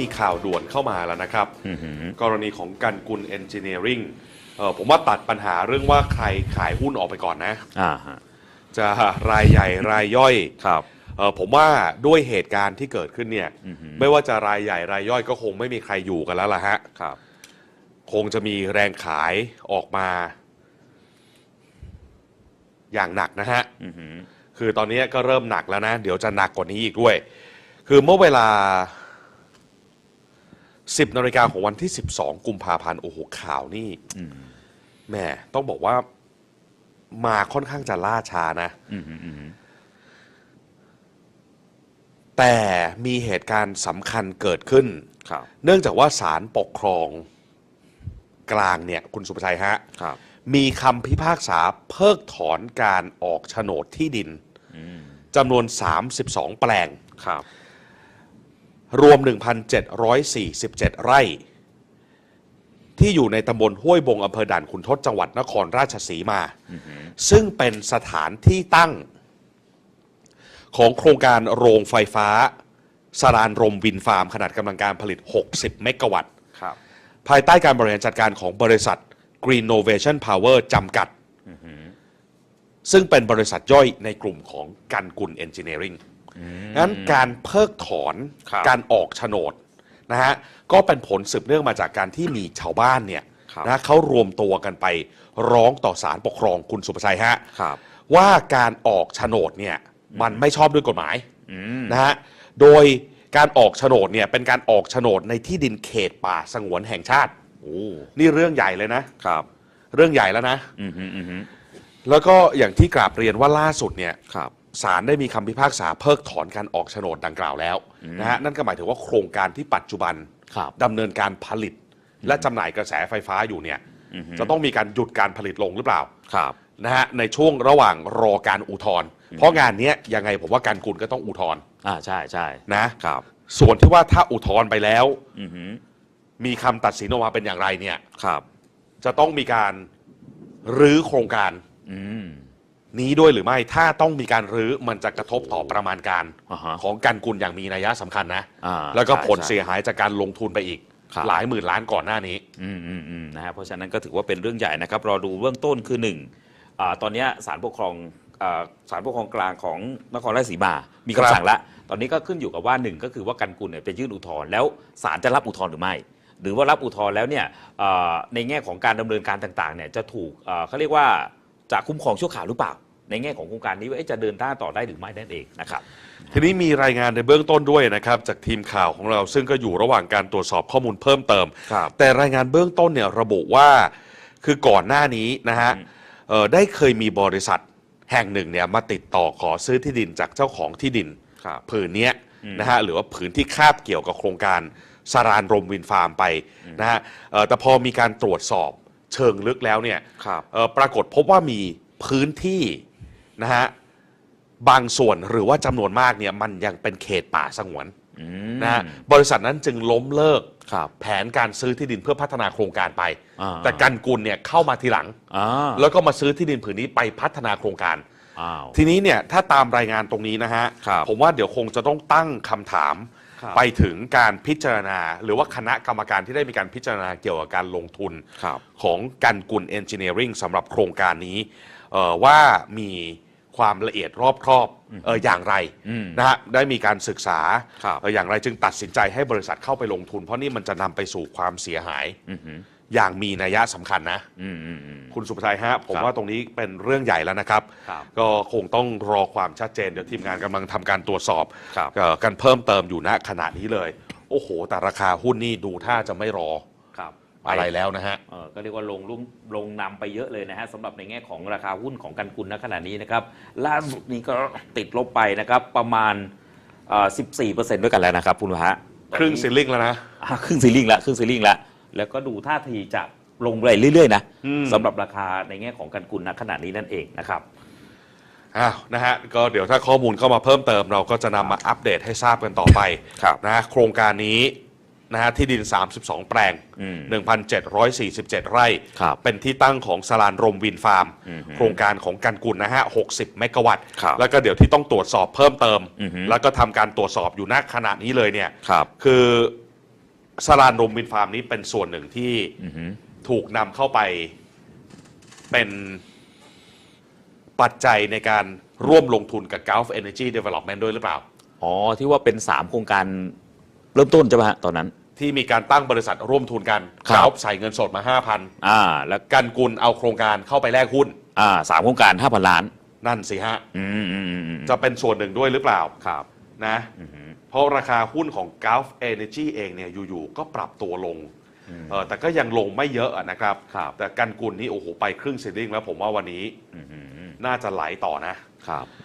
มีข่าวด่วนเข้ามาแล้วนะครับอือหือกรณีของกันกุลเอนจิเนียริงเออผมว่าตัดปัญหาเรื่องว่าใครขายหุ้นออกไปก่อนนะอ่าฮะจะรายใหญ่รายย่อยครับเออผมว่าด้วยเหตุการณ์ที่เกิดขึ้นเนี่ยอือหือไม่ว่าจะรายใหญ่รายย่อยก็คงไม่มีใครอยู่กันแล้วล่ะฮะครับ คงจะมีแรงขายออกมา อย่างหนักนะฮะอือหือคือตอนนี้ก็เริ่มหนักแล้วนะ เดี๋ยวจะหนักกว่านี้อีกด้วย คือเมื่อเวลา 10นาฬิกาของวันที่ 12 กุมภาพันธ์โอ้โหข่าวนี่อืมแหม่ต้องบอกว่ามาค่อนข้างจะล่าช้านะอือหืออือหือแต่มีเหตุการณ์สำคัญเกิดขึ้น ครับ เนื่องจากว่าศาลปกครองกลางเนี่ยคุณสุภชัยฮะ ครับ มีคำพิพากษาเพิกถอนการออกโฉนดที่ดินอืมจำนวน 32 แปลง ครับ รวม 1,747 ไร่ ที่อยู่ในตำบลห้วยบงอำเภอด่านขุนทดจังหวัดนครราชสีมา ซึ่งเป็นสถานที่ตั้ง ของโครงการโรงไฟฟ้าสรานรมวินฟาร์ม ขนาดกำลังการผลิต 60 เมกะวัตต์ครับภายใต้การบริหารจัดการของบริษัท Green Innovation Power จำกัด ซึ่งเป็นบริษัทย่อยในกลุ่มของกันกุลเอนจิเนียริง งั้นการเพิกถอนครับการออกโฉนดนะฮะก็เป็นผลสืบเนื่องมาจากการที่มีชาวบ้านเนี่ยครับ นะเขารวมตัวกันไปร้องต่อศาลปกครองคุณสุภชัยฮะ ครับ ว่าการออกโฉนดเนี่ยมันไม่ชอบด้วยกฎหมายอืม นะฮะ โดยการออกโฉนดเนี่ยเป็นการออกโฉนดในที่ดินเขตป่าสงวนแห่งชาติ โอ้ นี่เรื่องใหญ่เลยนะ ครับ เรื่องใหญ่แล้วนะ อือหืออือหือแล้วก็อย่างที่กราบเรียนว่าล่าสุดเนี่ย ครับ ศาลได้มีคำพิพากษาเพิกถอนการออกโฉนดดังกล่าวแล้วนะฮะนั่นก็หมายถึงว่าโครงการที่ปัจจุบันครับดำเนินการผลิต และจำหน่ายกระแสไฟฟ้าอยู่เนี่ยอือหือจะต้องมีการหยุดการผลิตลงหรือเปล่าครับ นะฮะในช่วงระหว่างรอการอุทธรณ์เพราะงานเนี้ยยังไงผมว่าการกุลก็ต้องอุทธรณ์อ่าใช่ใช่นะครับส่วนที่ว่าถ้าอุทธรณ์ไปแล้ว อือหือมีคำตัดสินออกมาเป็นอย่างไรเนี่ย ครับ จะต้องมีการรื้อโครงการอืม นี้ด้วยหรือไม่ถ้าต้องมีการรื้อมันจะกระทบต่อประมาณการอ่าฮะของการกุลอย่างมีนัยสำคัญนะ อ่าแล้วก็ใช่ผลเสียหายจากการลงทุนไปอีก ครับ หลายหมื่นล้านก่อนหน้านี้ อืมอืมอืมนะฮะเพราะฉะนั้นก็ถือว่าเป็นเรื่องใหญ่นะครับ รอดูเบื้องต้นคือหนึ่งอาตอนเนี้ยศาลปกครองอ่าศาลปกครองกลางของนครราชสีมา มีครับคำสั่งแล้วตอนนี้ก็ขึ้นอยู่กับว่าหนึ่งก็คือว่ากันกุลเนี่ยจะยื่นอุทธรณ์แล้วศาลจะรับอุทธรณ์หรือไม่ หรือว่ารับอุทธรณ์แล้วเนี่ยอ่าในแง่ของการดำเนินการต่างๆเนี่ยจะถูกอ่าเขาเรียกว่า จะคุ้มครองชั่วคราวหรือเปล่า ในแง่ของโครงการนี้ว่าจะเดินหน้าต่อได้หรือไม่นั่นเองนะครับทีนี้มีรายงานในเบื้องต้นด้วยนะครับจากทีมข่าวของเราซึ่งก็อยู่ระหว่างการตรวจสอบข้อมูลเพิ่มเติม แต่รายงานเบื้องต้นเนี่ยระบุว่าคือก่อนหน้านี้นะฮะได้เคยมีบริษัทแห่งหนึ่งเนี่ยมาติดต่อขอซื้อที่ดินจากเจ้าของที่ดินผืนนี้นะฮะหรือว่าผืนที่คาบเกี่ยวกับโครงการสารานรมวินฟาร์มไปนะฮะแต่พอมีการตรวจสอบ เชิงลึกแล้วเนี่ยครับ เอ่อปรากฏพบว่ามีพื้นที่นะฮะบางส่วนหรือว่าจำนวนมากเนี่ยมันยังเป็นเขตป่าสงวนอืมนะฮะบริษัทนั้นจึงล้มเลิก ครับแผนการซื้อที่ดินเพื่อพัฒนาโครงการไป อ่าแต่กันกุลเนี่ยเข้ามาทีหลัง อ่าแล้วก็มาซื้อที่ดินผืนนี้ไปพัฒนาโครงการ อ้าว ทีนี้เนี่ยถ้าตามรายงานตรงนี้นะฮะ ครับผมว่าเดี๋ยวคงจะต้องตั้งคำถามครับ ไปถึงการพิจารณา หรือว่าคณะกรรมการที่ได้มีการพิจารณาเกี่ยวกับการลงทุนครับของกันกุลเอนจิเนียริงสำหรับโครงการนี้เอ่อว่ามีความละเอียดรอบครอบเอออย่างไรอืมนะฮะได้มีการศึกษาครับเอ่ออย่างไรจึงตัดสินใจให้บริษัทเข้าไปลงทุน เพราะนี่มันจะนำไปสู่ความเสียหาย อือหืออย่างมีนัยสำคัญนะ อืมอืมอืม คุณสุภชัยฮะ ผมครับว่าตรงนี้เป็นเรื่องใหญ่แล้วนะครับ ครับ ก็คงต้องรอความชัดเจน เดี๋ยวทีมงานกำลังทำการตรวจสอบครับ เอ่อกันเพิ่มเติมอยู่ณขณะนี้เลย โอ้โห แต่ราคาหุ้นนี่ดูท่าจะไม่รอครับอะไรแล้วนะฮะ เออก็เรียกว่าลงลุ่มลงนำไปเยอะเลยนะฮะสำหรับในแง่ของราคาหุ้นของกันกุลณขณะนี้นะครับ ล่าสุดนี้ก็ติดลบไปนะครับ ประมาณเอ่อ14%ด้วยกันแล้วนะครับคุณวะฮะครึ่งซิลลิงแล้วนะ อ่าครึ่งซีลิงละครึ่งซีลิงละ แล้วก็ดูท่าทีจะลงไปเรื่อยๆนะอืมสำหรับราคาในแง่ของกันกุลณขณะนี้นั่นเองนะครับอ้าวนะฮะก็เดี๋ยวถ้าข้อมูลเข้ามาเพิ่มเติม เราก็จะนำมาอัปเดตให้ทราบกันต่อไปครับนะฮะโครงการนี้นะฮะที่ดิน 32 แปลง อืม 1,747 ไร่ ครับเป็นที่ตั้งของสลานรมวินฟาร์ม อืมโครงการของกันกุลนะฮะ 60 เมกะวัตต์ ครับแล้วก็เดี๋ยวที่ต้องตรวจสอบเพิ่มเติม อือฮึแล้วก็ทำการตรวจสอบอยู่ณขณะนี้เลยเนี่ยครับ คือ สลานรมวินฟาร์มนี้เป็นส่วนหนึ่งที่อือหือถูกนำเข้าไปเป็นปัจจัยในการร่วมลงทุนกับ Gulf Energy Development ด้วยหรือเปล่า อ๋อ ที่ว่าเป็น 3 โครงการเริ่มต้นใช่ไหมฮะตอนนั้น ที่มีการตั้งบริษัทร่วมทุนกันครับ Gulf ใส่เงินสดมา 5,000 อ่า แล้วกันกุลเอาโครงการเข้าไปแลกหุ้น อ่าสามโครงการ 5,000 ล้าน นั่นสิฮะ อืมอืมอืมอืมจะเป็นส่วนหนึ่งด้วยหรือเปล่าครับ นะ อือหือ เพราะราคาหุ้นของ Gulf Energy เองเนี่ยอยู่ๆก็ปรับตัวลงเออแต่ก็ยังลงไม่เยอะอะนะครับ ครับแต่กันกุลนี่โอ้โหไปครึ่งซีลิ่งแล้วผมว่าวันนี้อือหือน่าจะไหลต่อนะครับ